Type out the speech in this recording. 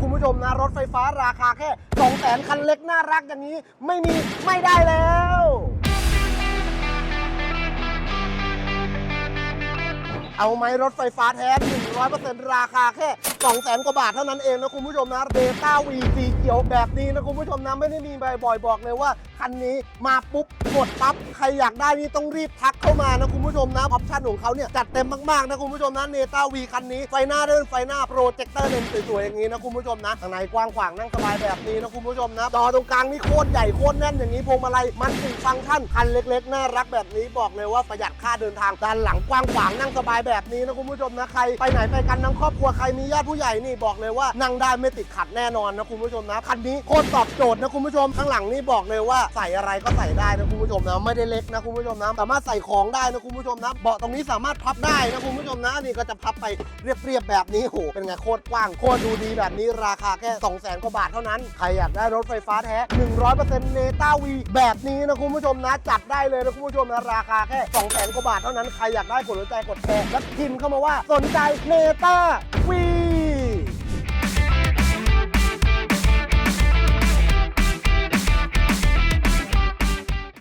คุณผู้ชมนะ รถไฟฟ้าราคาแค่2องแสนคันเล็กน่ารักอย่างนี้ ไม่มีไม่ได้แล้วเอาไหมรถไฟฟ้าแท้100%ราคาแค่ 200,000กว่าบาทเท่านั้นเองนะคุณผู้ชมนะเบต้าวีสีเขียวแบบนี้นะคุณผู้ชมนะไม่ได้มีบ่อยๆบอกเลยว่าคันนี้มาปุ๊บหมดปั๊บใครอยากได้นี่ต้องรีบทักเข้ามานะคุณผู้ชมนะออปชั่นของเขาเนี่ยจัดเต็มมากๆนะคุณผู้ชมนะเนต้าวีคันนี้ไฟหน้าเดินไฟหน้าโปรเจคเตอร์เลนส์สวยๆอย่างนี้นะคุณผู้ชมนะข้างในกว้างขวางนั่งสบายแบบนี้นะคุณผู้ชมนะจอตรงกลางนี่โคตรใหญ่โคตรแน่นอย่างนี้พวงมาลัยมันติฟังก์ชันคันเล็กๆน่ารักแบบนี้บอกเลยว่าประหยัดค่าเดินทางด้านหลังกว้างขวางนั่งสบายแบบนี้นะคุณผู้ชมนะใครไปไหนไปกันทั้งครอบครัวใครมีญาติผู้ใหญ่นี่บอกเลยว่านั่งได้ไม่ติดขัดแน่นอนนะคุณผู้ชมนะคันนี้โคตรตอบโจทย์นะคุณผู้ชมข้างหลังนี่บอกเลยว่าใส่อะไรก็ใส่ได้นะคุณผู้ชมนะไม่ได้เล็กนะคุณผู้ชมนะสามารถใส่ของได้นะคุณผู้ชมนะเบาะตรงนี้สามารถพับได้นะคุณผู้ชมนะนี่ก็จะพับไปเรียบๆแบบนี้โหเป็นไงโคตรกว้างโคตรดูดีแบบนี้ราคาแค่2 0 0 0 0 0กว่าบาทเท่านั้นใครอยากได้รถไฟฟ้าแท้ 100%เนต้าวีแบบนี้นะคุณผู้ชมนะจัดได้เลยนะคุณผู้ชมนะราคาแค่2 0 0 0 0 0กว่าบาทเท่านั้นใครอยากได้กดหัวใจกดแชร์และพิมพ์เข้ามาว่าสนใจเนต้าวี